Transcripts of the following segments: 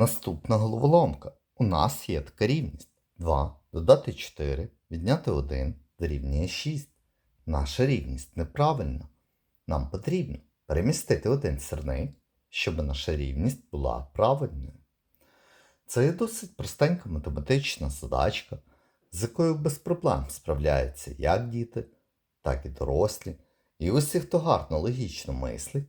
Наступна головоломка. У нас є така рівність. 2 додати 4, відняти 1 дорівнює 6. Наша рівність неправильна. Нам потрібно перемістити один сірник, щоб наша рівність була правильною. Це є досить простенька математична задачка, з якою без проблем справляються як діти, так і дорослі. І усі, хто гарно логічно мислить,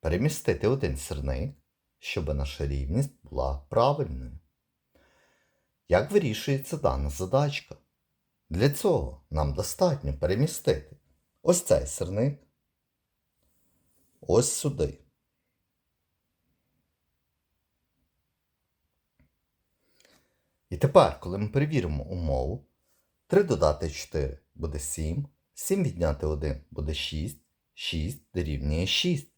перемістити один сірник, щоб наша рівність була правильною. Як вирішується дана задачка? Для цього нам достатньо перемістити ось цей сирник ось сюди. І тепер, коли ми перевіримо умову, 3 додати 4 буде 7, 7 відняти 1 буде 6, 6 дорівнює 6.